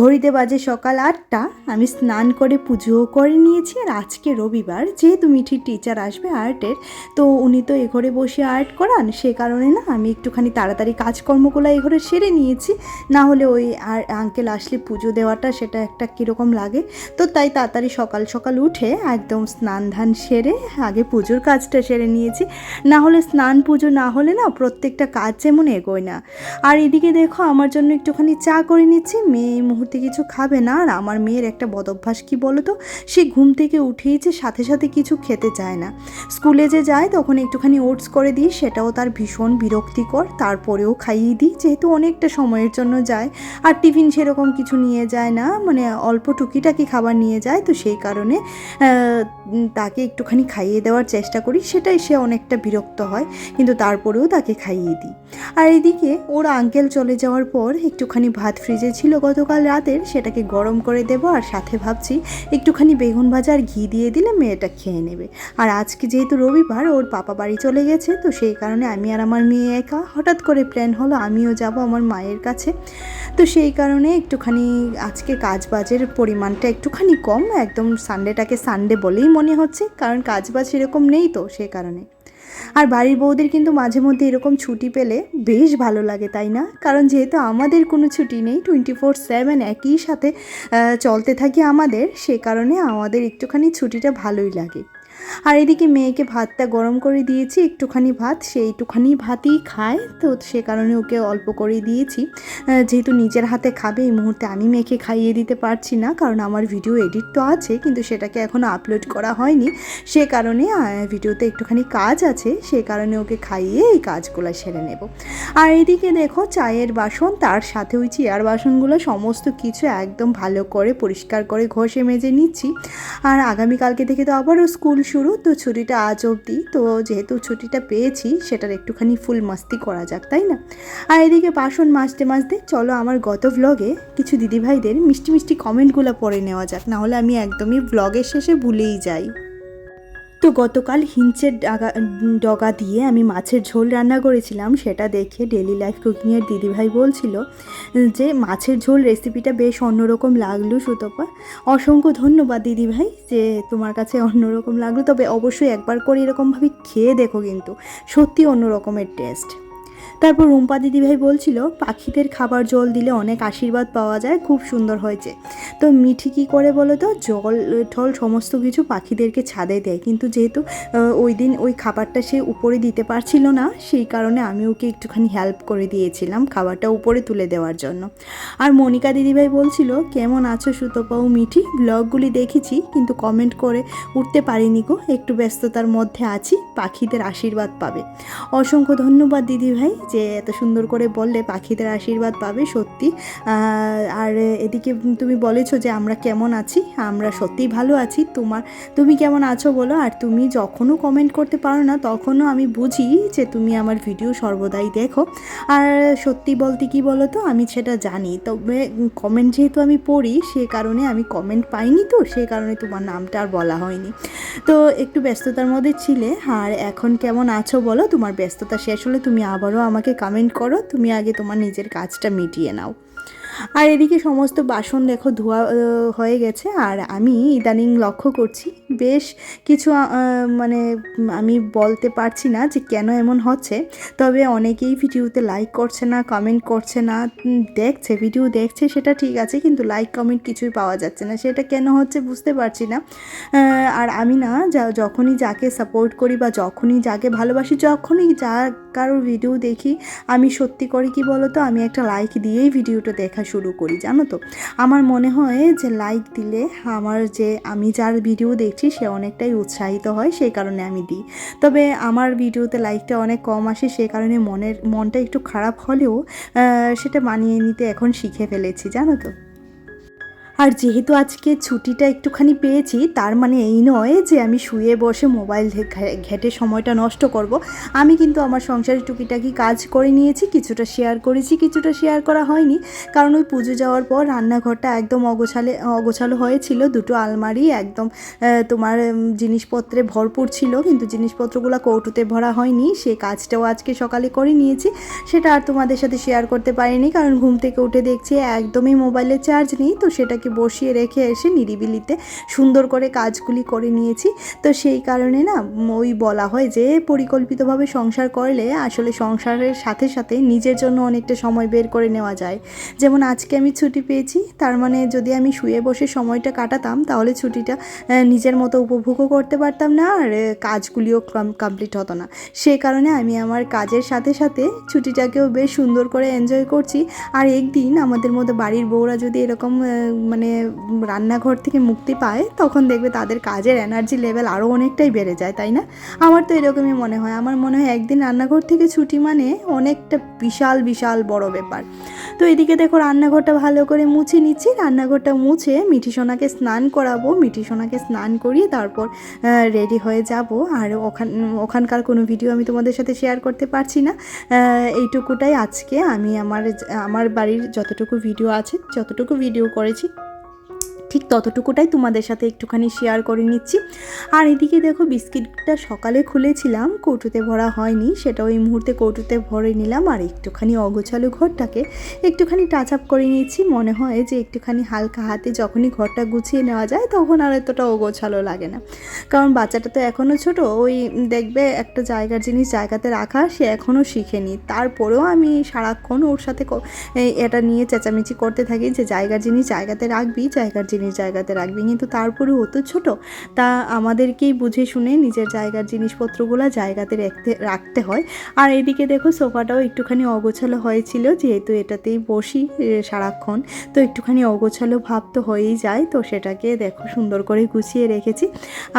ঘড়িতে বাজে সকাল আটটা, আমি স্নান করে পুজোও করে নিয়েছি আর আজকে রবিবার, যেহেতু মিঠির টিচার আসবে আর্টের তো উনি তো এ ঘরে বসে আর্ট করান, সে কারণে না আমি একটুখানি তাড়াতাড়ি কাজকর্মগুলো এ ঘরে সেরে নিয়েছি। না হলে ওই আর আঙ্কেল আসলে পুজো দেওয়াটা সেটা একটা কীরকম লাগে। তো তাই তাড়াতাড়ি সকাল সকাল উঠে একদম স্নান ধান সেরে আগে পুজোর কাজটা সেরে নিয়েছি। না হলে স্নান পুজো না হলে না প্রত্যেকটা কাজ যেমন এগোয় না। আর এদিকে দেখো আমার জন্য একটুখানি চা করে নিচ্ছি, মেয়ে মুহূর্তে কিছু খাবে না? আর আমার মেয়ের একটা বদভ্যাস কি বলো তো সে ঘুম থেকে উঠেই যে সাথে সাথে কিছু খেতে চায় না। স্কুলে যে যায়, তখন একটুখানি ওটস করে দিই, সেটাও তার ভীষণ বিরক্তিকর। তারপরেও খাইয়ে দিই, যেহেতু অনেকটা সময়ের জন্য যায়। আর টিফিন সেরকম কিছু নিয়ে যায় না মানে অল্প টুকিটাকি খাবার নিয়ে যায়। তো সেই কারণে তাকে একটুখানি খাইয়ে দেওয়ার চেষ্টা করি। সেটাই সে অনেকটা বিরক্ত হয়, কিন্তু তারপরেও তাকে খাইয়ে দিই। আর এদিকে ওর আঙ্কেল চলে যাওয়ার পর একটুখানি ভাত ফ্রিজে ছিল গতকাল রাতের সেটাকে গরম করে দেবো আর সাথে ভাবছি একটুখানি বেগুন ভাজা আর ঘি দিয়ে দিলে মেয়েটা খেয়ে নেবে। আর আজকে যেহেতু রবিবার, ওর পাপা বাড়ি চলে গেছে, তো সেই কারণে আমি আর আমার মেয়ে একা। হঠাৎ করে প্ল্যান হলো আমিও যাব আমার মায়ের কাছে। তো সেই কারণে একটুখানি আজকে কাজ বাজের পরিমাণটা একটুখানি কম, একদম সানডেটাকে সানডে বলেই মনে হচ্ছে, কারণ কাজ বাজ এরকম নেই তো সেই কারণে। আর বাড়ির বউদের কিন্তু মাঝে মধ্যে এরকম ছুটি পেলে বেশ ভালো লাগে, তাই না? কারণ যেহেতু আমাদের কোনো ছুটি নেই টোয়েন্টি ফোর সেভেন একই সাথে চলতে থাকি আমাদের, সে কারণে আমাদের একটুখানি ছুটিটা ভালোই লাগে। আর এদিকে মেয়েকে ভাতটা গরম করে দিয়েছি, একটুখানি ভাত সে একটুখানি ভাতই খায়। তো সে কারণে ওকে অল্প করে দিয়েছি। যেহেতু নিজের হাতে খাবে, এই মুহূর্তে আমি মেয়েকে খাইয়ে দিতে পারছি না, কারণ আমার ভিডিও এডিট তো আছে, কিন্তু সেটাকে এখনও আপলোড করা হয়নি। সে কারণে ভিডিওতে একটুখানি কাজ আছে, সে কারণে ওকে খাইয়ে এই কাজগুলো সেরে নেব। আর এদিকে দেখো, চায়ের বাসন, তার সাথে ওই চেয়ার বাসনগুলো, সমস্ত কিছু একদম ভালো করে পরিষ্কার করে ঘষে মেজে নিচ্ছি। আর আগামীকালকে থেকে তো আবারও স্কুল শুরু, তো ছুটিটা আজ অবধি। তো যেহেতু ছুটিটা পেয়েছি, সেটার একটুখানি ফুল মাস্তি করা যাক, তাই না? আর এদিকে বাসন মাজতে মাজতে চলো আমার গত ভ্লগে কিছু দিদিভাইদের মিষ্টি মিষ্টি কমেন্টগুলো পড়ে নেওয়া যাক। নাহলে আমি একদমই ব্লগের শেষে ভুলেই যাই। তো গতকাল হিঞ্চের ডাগা, ডগা দিয়ে আমি মাছের ঝোল রান্না করেছিলাম, সেটা দেখে ডেলি লাইফ কুকিংয়ের দিদিভাই বলছিল যে, মাছের ঝোল রেসিপিটা বেশ অন্যরকম লাগল সুতপা। অসংখ্য ধন্যবাদ দিদিভাই যে তোমার কাছে অন্যরকম লাগল, তবে অবশ্যই একবার করে এরকমভাবে খেয়ে দেখো কিন্তু, সত্যি অন্যরকমের টেস্ট তারপর রুম্পা দিদিভাই বলছিল, পাখিদের খাবার জল দিলে অনেক আশীর্বাদ পাওয়া যায়, খুব সুন্দর হয়েছে। তো মিঠি কী করে বলো তো, জল, ঠল সমস্ত কিছু পাখিদেরকে ছাদে দেয়। কিন্তু যেহেতু ওই দিন ওই খাবারটা সে উপরে দিতে পারছিল না, সেই কারণে আমি ওকে একটুখানি হেল্প করে দিয়েছিলাম খাবারটা উপরে তুলে দেওয়ার জন্য। আর মনিকা দিদিভাই বলছিল, কেমন আছো সুতপা ও মিঠি? ব্লগগুলি দেখেছি, কিন্তু কমেন্ট করে উঠতে পারিনি গো। একটু ব্যস্ততার মধ্যে আছি, পাখিদের আশীর্বাদ পাবে। অসংখ্য ধন্যবাদ দিদিভাই। যে এত সুন্দর করে বললে পাখিদের আশীর্বাদ পাবে সত্যি। আর এদিকে তুমি বলেছ যে আমরা কেমন আছি, আমরা সত্যিই ভালো আছি। তোমার, তুমি কেমন আছো বলো? আর তুমি যখনও কমেন্ট করতে পারো না, তখনও আমি বুঝি যে তুমি আমার ভিডিও সর্বদাই দেখো। আর সত্যি বলতে কি বলো তো আমি সেটা জানি। তবে কমেন্ট যেহেতু আমি পড়ি, সে কারণে আমি কমেন্ট পাইনি তো, সে কারণে তোমার নামটা আর বলা হয়নি। তো একটু ব্যস্ততার মধ্যে ছিলে, আর এখন কেমন আছো বলো? তোমার ব্যস্ততা শেষ হলে তুমি আবারও আমাকে কমেন্ট করো, তুমি আগে তোমার নিজের কাজটা মিটিয়ে নাও। আর এদিকে সমস্ত বাসন দেখো ধোয়া হয়ে গেছে, আর আমি ইদানিং লক্ষ্য করছি, বেশ কিছু মানে আমি বলতে পারছি না যে কেন এমন হচ্ছে, তবে অনেকেই ভিডিওতে লাইক করছে না কমেন্ট করছে না দেখছে ভিডিও দেখছে, সেটা ঠিক আছে, কিন্তু লাইক কমেন্ট কিছুই পাওয়া যাচ্ছে না, সেটা কেন হচ্ছে বুঝতে পারছি না। আর আমি না যখনই যাকে সাপোর্ট করি বা যখনই যাকে ভালোবাসি, যখনই যা কারোর ভিডিও দেখি, আমি সত্যি করি কি বলো তো আমি একটা লাইক দিয়েই ভিডিওটা দেখা শুরু করি, জানো তো? আমার মনে হয় যে লাইক দিলে আমার যে আমি যার ভিডিও দেখছি, সে অনেকটাই উৎসাহিত হয়, সেই কারণে আমি দিই। তবে আমার ভিডিওতে লাইকটা অনেক কম আসে, সে কারণে মনের, মনটা একটু খারাপ হলেও সেটা মানিয়ে নিতে এখন শিখে ফেলেছি, জানো তো? আর যেহেতু আজকে ছুটিটা একটুখানি পেয়েছি, তার মানে এই নয় যে আমি শুয়ে বসে মোবাইল ঘেটে সময়টা নষ্ট করব। আমি কিন্তু আমার সংসারের টুকিটাকি কাজ করে নিয়েছি, কিছুটা শেয়ার করেছি, কিছুটা শেয়ার করা হয়নি। কারণ ওই পুজো যাওয়ার পর রান্নাঘরটা একদম অগোছালে, অগোছালো হয়েছিল, দুটো আলমারি একদম তোমার জিনিসপত্রে ভরপুর ছিল, কিন্তু জিনিসপত্রগুলো কৌটোতে ভরা হয়নি। সে কাজটাও আজকে সকালে করে নিয়েছি। সেটা আর তোমাদের সাথে শেয়ার করতে পারিনি, কারণ ঘুম থেকে উঠে দেখছি একদমই মোবাইলে চার্জ নেই, তো সেটাকে বসিয়ে রেখে এসে নিরিবিলিতে সুন্দর করে কাজগুলি করে নিয়েছি। তো সেই কারণে না, ওই বলা হয় যে পরিকল্পিতভাবে সংসার করলে আসলে সংসারের সাথে সাথে নিজের জন্য অনেকটা সময় বের করে নেওয়া যায়। যেমন আজকে আমি ছুটি পেয়েছি, তার মানে যদি আমি শুয়ে বসে সময়টা কাটাতাম, তাহলে ছুটিটা নিজের মতো উপভোগও করতে পারতাম না, আর কাজগুলিও কমপ্লিট হতো না। সেই কারণে আমি আমার কাজের সাথে সাথে ছুটিটাকেও বেশ সুন্দর করে এনজয় করছি। আর একদিন আমাদের মধ্যে বাড়ির বউরা যদি এরকম মানে রান্নাঘর থেকে মুক্তি পায়, তখন দেখবে তাদের কাজের এনার্জি লেভেল আরও অনেকটাই বেড়ে যায়, তাই না? আমার তো এরকমই মনে হয়। আমার মনে হয় একদিন রান্নাঘর থেকে ছুটি মানে অনেকটা বিশাল বিশাল বড় ব্যাপার। তো এদিকে দেখো রান্নাঘরটা ভালো করে মুছে নিচ্ছি। রান্নাঘরটা মুছে মিঠি সোনাকে স্নান করাবো। মিঠি সোনাকে স্নান করিয়ে তারপর রেডি হয়ে যাব। আর ওখান, ওখানকার কোনো ভিডিও আমি তোমাদের সাথে শেয়ার করতে পারছি না। এইটুকুটাই আজকে। আমি আমার আমার বাড়ির যতটুকু ভিডিও আছে, যতটুকু ভিডিও করেছি ঠিক ততটুকুটাই তোমাদের সাথে একটুখানি শেয়ার করে নিচ্ছি। আর এদিকে দেখো বিস্কিটটা সকালে খুলেছিলাম, কৌটুতে ভরা হয়নি, সেটা ওই মুহূর্তে কৌটুতে ভরে নিলাম আর একটুখানি অগোছালো ঘরটাকে একটুখানি টাচ আপ করে নিয়েছি। মনে হয় যে একটুখানি হালকা হাতে যখনই ঘরটা গুছিয়ে নেওয়া যায় তখন আর এতটা অগোছালো লাগে না। কারণ বাচ্চাটা তো এখনও ছোট, ওই দেখবে একটা জায়গার জিনিস জায়গাতে রাখা সে এখনও শিখেনি। তারপরেও আমি সারাক্ষণ ওর সাথে এটা নিয়ে চেঁচামেচি করতে থাকি যে জায়গার জিনিস জায়গাতে রাখবি, জায়গার জিনিস জায়গাতে রাখবি। কিন্তু তারপরেও ও তো ছোট, তা আমাদেরকেই বুঝে শুনে নিজের জায়গার জিনিসপত্রগুলো জায়গাতে রাখতে রাখতে হয়। আর এদিকে দেখো সোফাটাও একটুখানি অগোছালো হয়েছিল, যেহেতু এটাতেই বসি সারাক্ষণ, তো একটুখানি অগোছালো ভাব তো হয়েই যায়, তো সেটাকে দেখো সুন্দর করে গুছিয়ে রেখেছি।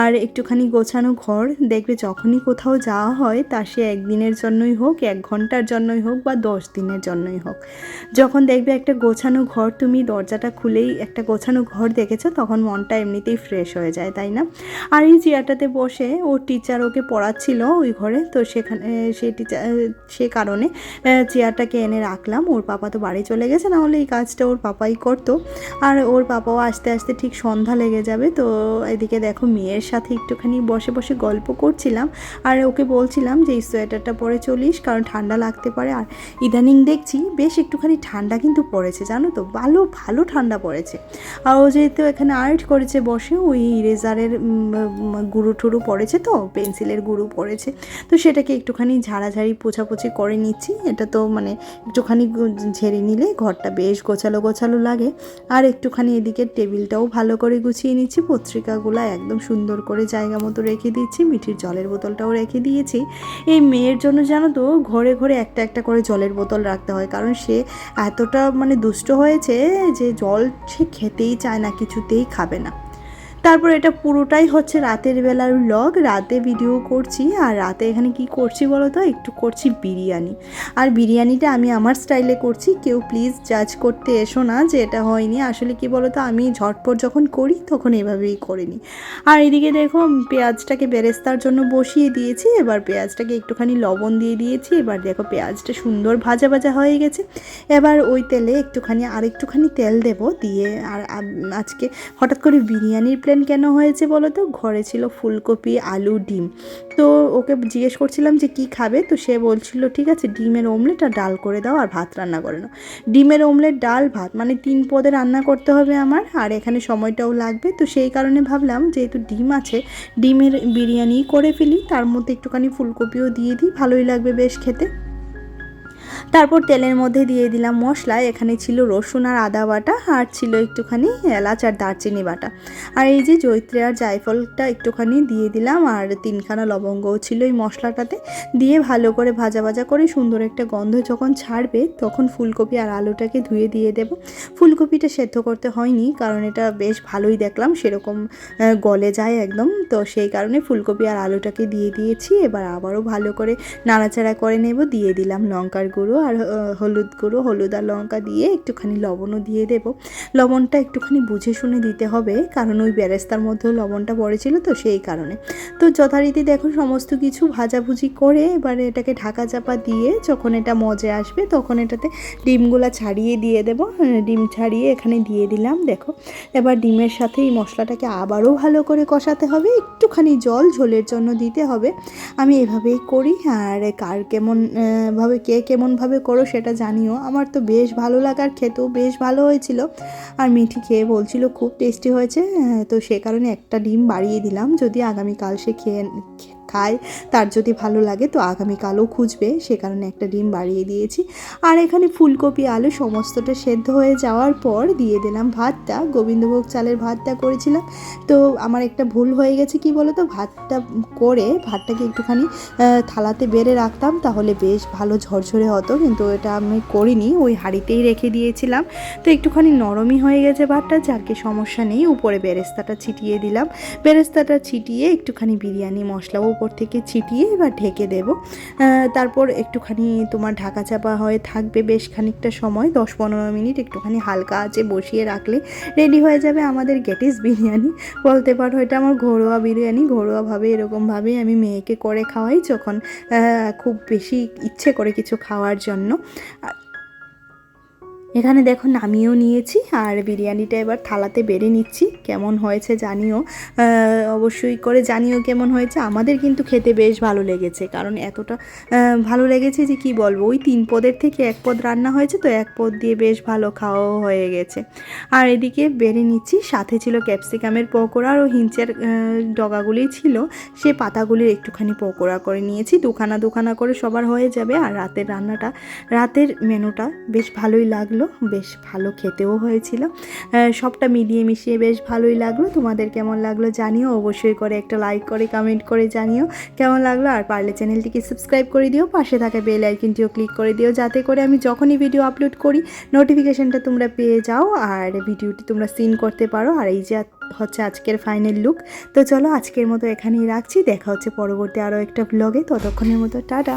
আর একটুখানি গোছানো ঘর, দেখবে যখনই কোথাও যাওয়া হয়, তা সে একদিনের জন্যই হোক, এক ঘণ্টার জন্যই হোক বা দশ দিনের জন্যই হোক। যখন দেখবে একটা গোছানো ঘর, তুমি দরজাটা খুলেই একটা গোছানো ঘর দেখেছ, তখন মনটা এমনিতেই ফ্রেশ হয়ে যায়, তাই না? আর এই চেয়ারটাতে বসে ওর টিচার ওকে পড়াচ্ছিল ওই ঘরে, তো সেখানে সেই টিচার সে কারণে চেয়ারটাকে এনে রাখলাম। ওর পাপা তো বাড়ি চলে গেছে না হলে এই কাজটা ওর পাপাই করতো। আর ওর পাপাও আস্তে আস্তে ঠিক সন্ধ্যা লেগে যাবে, তো এদিকে দেখো মেয়ের সাথে একটুখানি বসে বসে গল্প করছিলাম। আর ওকে বলছিলাম যে, এই সোয়েটারটা পরে চলিস, কারণ ঠান্ডা লাগতে পারে। আর ইদানিং দেখছি, বেশ একটুখানি ঠান্ডা কিন্তু পড়েছে, জানো তো? ভালো ভালো ঠান্ডা পড়েছে। আর ও যেহেতু এখানে আর্ট করেছে বসে, ওই ইরেজারের গুঁড়ো টুরু পড়েছে তো, পেন্সিলের গুঁড়ো পড়েছে। তো সেটাকে একটুখানি ঝাড়াঝাড়ি, পোছাপোছি করে নিচ্ছি। এটা তো মানে একটুখানি ঝেড়ে নিলে ঘরটা বেশ গোছালো গোছালো লাগে। আর একটুখানি এদিকে টেবিলটাও ভালো করে গুছিয়ে নিচ্ছি। পত্রিকাগুলো একদম সুন্দর করে জায়গা মতো রেখে দিচ্ছি। মিঠির জলের বোতলটাও রেখে দিয়েছি। এই মেয়ের জন্য জানো তো, ঘরে ঘরে একটা একটা করে জলের বোতল রাখতে হয়। কারণ সে এতটা মানে দুষ্ট হয়েছে যে জল সে খেতেই চায় না কিছুতেই খাবে না। তারপর এটা পুরোটাই হচ্ছে রাতের বেলার ব্লগ রাতে ভিডিও করছি, আর রাতে এখানে কি করছি বলো তো? একটু করছি বিরিয়ানি। আর বিরিয়ানিটা আমি আমার স্টাইলে করছি। কেউ প্লিজ জাজ করতে এসো না যে এটা হয়নি। আসলে কি বলো তো? আমি ঝটপট যখন করি, তখন এভাবেই করে নিই। আর এদিকে দেখো, পেঁয়াজটাকে বেরেস্তার জন্য বসিয়ে দিয়েছি। এবার পেঁয়াজটাকে একটুখানি লবণ দিয়ে দিয়েছি। এবার দেখো, পেঁয়াজটা সুন্দর ভাজা ভাজা হয়ে গেছে। এবার ওই তেলে একটুখানি আর একটুখানি তেল দেব দিয়ে। আর আজকে হঠাৎ করে বিরিয়ানির প্ল্যান কেন হয়েছে বলো তো? ঘরে ছিল ফুলকপি, আলু, ডিম। তো ওকে জিজ্ঞেস করছিলাম যে কি খাবে? তো সে বলছিল, ঠিক আছে, ডিমের অমলেট আর ডাল করে দাও আর ভাত রান্না করে নাও। ডিমের অমলেট ডাল, ভাত মানে তিন পদে রান্না করতে হবে আমার, আর এখানে সময়টাও লাগবে। তো সেই কারণে ভাবলাম, যেহেতু ডিম আছে, ডিমের বিরিয়ানি করে ফেলি, তার মধ্যে একটুখানি ফুলকপিও দিয়ে দিই, ভালোই লাগবে বেশ খেতে। তারপর তেলের মধ্যে দিয়ে দিলাম মশলা, এখানে ছিল রসুন আর আদা বাটা, আর ছিল একটুখানি এলাচ আর দারচিনি বাটা। আর এই যে জৈত্রী আর জায়ফলটা একটুখানি দিয়ে দিলাম, আর তিনখানা লবঙ্গও ছিল এই মশলাটাতে। দিয়ে ভালো করে ভাজা ভাজা করে সুন্দর একটা গন্ধ যখন ছাড়বে, তখন ফুলকপি আর আলুটাকে ধুয়ে দিয়ে দেব। ফুলকপিটা সেদ্ধ করতে হয়নি, কারণ এটা বেশ ভালোই দেখলাম, সেরকম গলে যায় একদম। তো সেই কারণে ফুলকপি আর আলুটাকে দিয়ে দিয়েছি, এবার আবারও ভালো করে নাড়াচাড়া করে নেব, দিয়ে দিলাম লঙ্কার গুঁড়ো। গুঁড়ো আর হলুদ গুঁড়ো, হলুদ আর লঙ্কা দিয়ে একটুখানি লবণও দিয়ে দেব। লবণটা একটুখানি বুঝে শুনে দিতে হবে, কারণ ওই ব্যারেস্তার মধ্যেও লবণটা পড়েছিল তো সেই কারণে। তো যথারীতি দেখো সমস্ত কিছু ভাজাভুজি করে এবারে এটাকে ঢাকা চাপা দিয়ে যখন এটা মজে আসবে তখন এটাতে ডিমগুলা ছাড়িয়ে দিয়ে দেবো। ডিম ছাড়িয়ে এখানে দিয়ে দিলাম, দেখো। এবার ডিমের সাথে এই মশলাটাকে আবারও ভালো করে কষাতে হবে। একটুখানি জল ঝোলের জন্য দিতে হবে। আমি এভাবেই করি, আর কার কেমন ভাবে কে কেমনভাবে করো সেটা জানিও। আমার তো বেশ ভালো লাগার খেতেও বেশ ভালো হয়েছিল। আর মিঠি খেয়ে বলছিল খুব টেস্টি হয়েছে, তো সে কারণে একটা ডিম বাড়িয়ে দিলাম। যদি আগামীকাল সে খেয়ে খায়। তার যদি ভালো লাগে তো আগামীকালও খুঁজবে। সে কারণে একটা ডিম বাড়িয়ে দিয়েছি। আর এখানে ফুলকপি, আলু সমস্তটা সেদ্ধ হয়ে যাওয়ার পর দিয়ে দিলাম ভাতটা। গোবিন্দভোগ চালের ভাতটা করেছিলাম। তো আমার একটা ভুল হয়ে গেছে কি বলো তো ভাতটা করে ভাতটাকে একটুখানি থালাতে বেড়ে রাখতাম। তাহলে বেশ ভালো ঝরঝরে হতো। কিন্তু এটা আমি করিনি। ওই হাঁড়িতেই রেখে দিয়েছিলাম। তো একটুখানি নরমই হয়ে গেছে ভাতটা যাকে সমস্যা নেই। উপরে বেরেস্তাটা ছিটিয়ে দিলাম। বেরেস্তাটা ছিটিয়ে একটুখানি বিরিয়ানি, মশলাও উপর থেকে ছিটিয়ে এবার ঢেকে দেবো। তারপর একটুখানি তোমার ঢাকা চাপা হয়ে থাকবে বেশ খানিকটা সময়, দশ পনেরো মিনিট একটুখানি হালকা আছে বসিয়ে রাখলে রেডি হয়ে যাবে আমাদের গেটিস বিরিয়ানি। বলতে পারো এটা আমার ঘরোয়া বিরিয়ানি, ঘরোয়াভাবে এরকমভাবেই আমি মেয়েকে করে খাওয়াই যখন খুব বেশি ইচ্ছে করে কিছু খাওয়ার জন্য। এখানে দেখো নামিয়েও নিয়েছি আর বিরিয়ানিটা এবার থালাতে বেড়ে নিচ্ছি। কেমন হয়েছে জানিও। অবশ্যই করে জানিও কেমন হয়েছে। আমাদের কিন্তু খেতে বেশ ভালো লেগেছে, কারণ এতটা ভালো লেগেছে যে কি বলব, ওই তিন পদের থেকে এক পদ রান্না হয়েছে, তো এক পদ দিয়ে বেশ ভালো খাওয়াও হয়ে গেছে। আর এদিকে বেড়ে নিচ্ছি, সাথে ছিল ক্যাপসিকামের পকোড়া আর হিঞ্চের ডগাগুলি ছিল। সে পাতাগুলির একটুখানি পকোড়া করে নিয়েছি, দুখানা দুখানা করে সবার হয়ে যাবে। আর রাতের রান্নাটা, রাতের মেনুটা বেশ ভালোই লাগল। বেশ ভালো খেতেও হয়েছিল। সবটা মিলিয়ে মিশিয়ে বেশ ভালোই লাগল। তোমাদের কেমন লাগল জানিও, অবশ্যই করে একটা লাইক করে কমেন্ট করে জানিও কেমন লাগল। আর পারলে চ্যানেলটিকে সাবস্ক্রাইব করে দিও, পাশে থাকা বেল আইকনটিও ক্লিক করে দিও, যাতে করে আমি যখনই ভিডিও আপলোড করি নোটিফিকেশনটা তোমরা পেয়ে যাও আর ভিডিওটি তোমরা সিন করতে পারো। আর এই যে হচ্ছে আজকের ফাইনাল লুক তো চলো আজকের মতো এখানেই রাখছি। দেখা হচ্ছে পরবর্তী আরও একটা ব্লগে ততক্ষণের মতো টাটা।